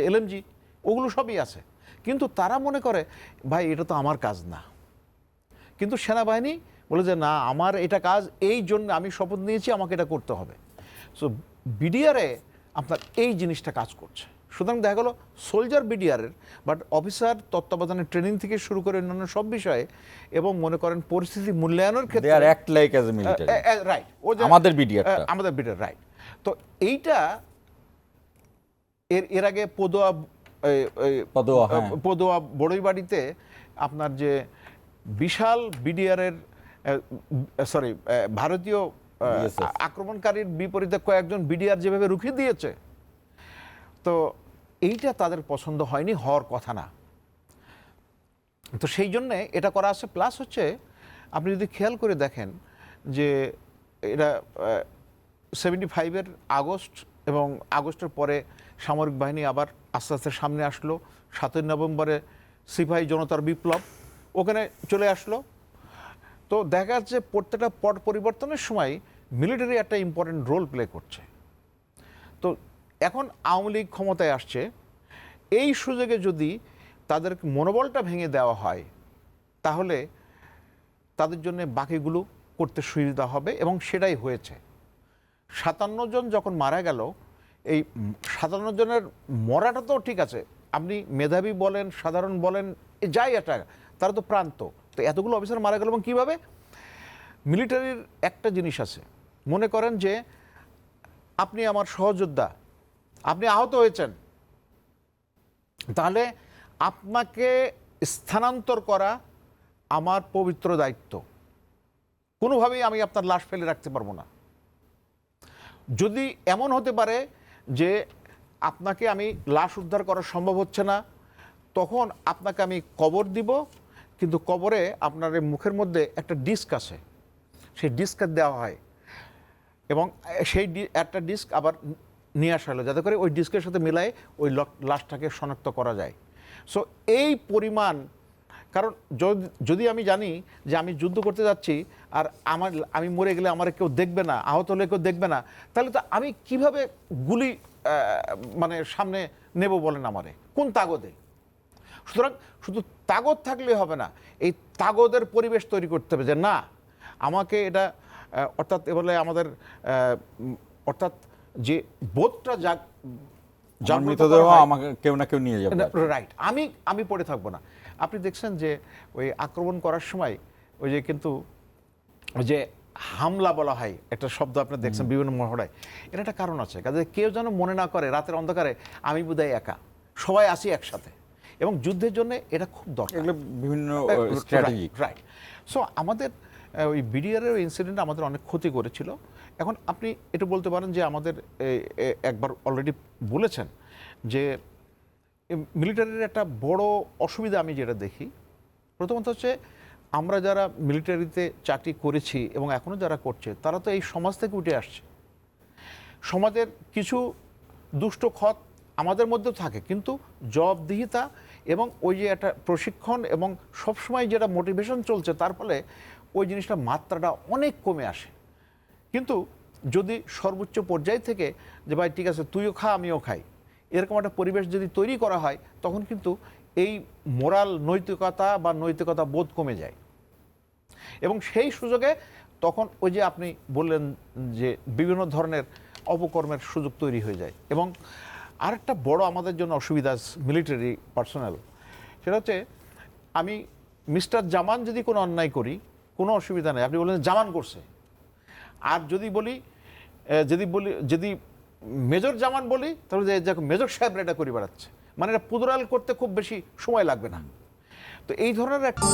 LMG ওগুলো সবই আছে। কিন্তু তারা মনে করে ভাই এটা তো আমার কাজ না। কিন্তু সেনাবাহিনী বলে যে না আমার এটা কাজ এই জন্য আমি শপথ নিয়েছি আমাকে এটা করতে হবে। সো বিডিআরে আপনার এই জিনিসটা কাজ করছে। সুতরাং দেখা গেলো সোলজার বিডিআরের বাট অফিসার তত্ত্বাবধানের ট্রেনিং থেকে শুরু করে অন্যান্য সব বিষয়ে এবং মনে করেন পরিস্থিতি মূল্যায়নের ক্ষেত্রে act like as a military right আমাদের আমাদের বিডিআর রাইট তো এইটা এর এর আগে পদুয়া পদুয়া, হ্যাঁ। পদুয়া বড়ই বাড়িতে আপনার যে বিশাল বিডিআরের সরি ভারতীয় আক্রমণকারীর বিপরীতে কয়েকজন বিডিআর যেভাবে রুখে দিয়েছে তো এইটা তাদের পছন্দ হয়নি হওয়ার কথা না তো সেই জন্যে এটা করা আছে প্লাস হচ্ছে আপনি যদি খেয়াল করে দেখেন যে এটা সেভেন্টি ফাইভের আগস্ট এবং আগস্টের পরে সামরিক বাহিনী আবার আস্তে আস্তে সামনে আসলো। সাতই নভেম্বরে সিপাহী জনতার বিপ্লব ওখানে চলে আসলো। তো দেখা যাচ্ছে প্রত্যেকটা পট পরিবর্তনের সময় মিলিটারি একটা ইম্পর্টেন্ট রোল প্লে করছে। তো এখন আওয়ামী লীগ ক্ষমতায় আসছে। এই সুযোগে যদি তাদের মনোবলটা ভেঙে দেওয়া হয়, তাহলে তাদের জন্য বাকিগুলো করতে সুবিধা হবে এবং সেটাই হয়েছে। সাতান্ন জন যখন মারা গেল, এই সাতান্ন জনের মরাটা তো ঠিক আছে। আপনি মেধাবী বলেন, সাধারণ বলেন যাই এটা তারা তো প্রান্ত। তো এতগুলো অফিসার মারা গেল এবং কীভাবে? মিলিটারির একটা জিনিস আছে। মনে করেন যে আপনি আমার সহযোদ্ধা, আপনি আহত হয়েছেন। তাহলে আপনাকে স্থানান্তর করা আমার পবিত্র দায়িত্ব। কোনোভাবেই আমি আপনার লাশ ফেলে রাখতে পারব না। যদি এমন হতে পারে যে আপনাকে আমি লাশ উদ্ধার করা সম্ভব হচ্ছে না, তখন আপনাকে আমি কবর দিব, কিন্তু কবরে আপনার মুখের মধ্যে একটা ডিস্ক আছে। সেই ডিস্ক দেওয়া হয় এবং সেই একটা ডিস্ক আবার নিয়ে আসা হলো, যাতে করে ওই ডিস্কের সাথে মিলায় ওই লাশটাকে শনাক্ত করা যায়। সো এই পরিমাণ কারণ যদি- যদি আমি জানি যে আমি যুদ্ধ করতে যাচ্ছি আর আমার আমি মরে গেলে আমার কেউ দেখবে না আহত হলে কেউ দেখবে না তাহলে তো আমি কীভাবে গুলি মানে সামনে নেব বলেন আমারে? কোন তাগদে? সুতরাং শুধু তাগদ থাকলে হবে না এই তাগদের পরিবেশ তৈরি করতে হবে যে না আমাকে এটা অর্থাৎ এ বলে আমাদের অর্থাৎ যে বোধটা জাগ জাগ্রত মৃতদেহ আমাকে কেউ না কেউ নিয়ে যাবে। রাইট আমি আমি পড়ে থাকব না। আপনি দেখছেন যে ওই আক্রমণ করার সময় ওই যে কিন্তু ওই যে হামলা বলা হয় একটা শব্দ আপনি দেখছেন বিভিন্ন মহড়ায়। এর একটা কারণ আছে। কাজে কেউ যেন মনে না করে রাতের অন্ধকারে আমি বোধহয় একা। সবাই আসি একসাথে। এবং যুদ্ধের জন্য এটা খুব দরকার। বিভিন্ন স্ট্র্যাটেজি রাইট সো আমাদের ওই বিডিআরের ওই ইনসিডেন্ট আমাদের অনেক ক্ষতি করেছিল। এখন আপনি এটা বলতে পারেন যে আমাদের একবার অলরেডি বলেছেন যে মিলিটারির একটা বড় অসুবিধা আমি যেটা দেখি, প্রথমত হচ্ছে আমরা যারা মিলিটারিতে চাকরি করেছি এবং এখনও যারা করছে, তারা তো এই সমাজ থেকে উঠে আসছে। সমাজের কিছু দুষ্ট খত আমাদের মধ্যেও থাকে, কিন্তু জবাবদিহিতা এবং ওই যে একটা প্রশিক্ষণ এবং সবসময় যেটা মোটিভেশন চলছে, তার ফলে ওই জিনিসটা মাত্রাটা অনেক কমে আসে। কিন্তু যদি সর্বোচ্চ পর্যায় থেকে যে, ভাই ঠিক আছে, তুইও খা, আমিও খাই। এরকম একটা পরিবেশ যদি তৈরি করা হয়, তখন কিন্তু এই মোরাল নৈতিকতা বা নৈতিকতা বোধ কমে যায়। এবং সেই সুযোগে তখন ওই যে আপনি বললেন যে বিভিন্ন ধরনের অপকর্মের সুযোগ তৈরি হয়ে যায়। এবং আরেকটা বড় আমাদের জন্য অসুবিধা মিলিটারি পার্সোনাল সেটা হচ্ছে আমি মিস্টার জামান যদি কোনো অন্যায় করি, কোনো অসুবিধা নেই। আপনি বললেন জামান করছে। আর যদি বলি যদি বলি, যদি মেজর জামান বলি তাহলে যে দেখো মেজর সাহেবরা এটা করে বেড়াচ্ছে। মানে এটা পুদরাল করতে খুব বেশি সময় লাগবে না। তো এই ধরনের একটা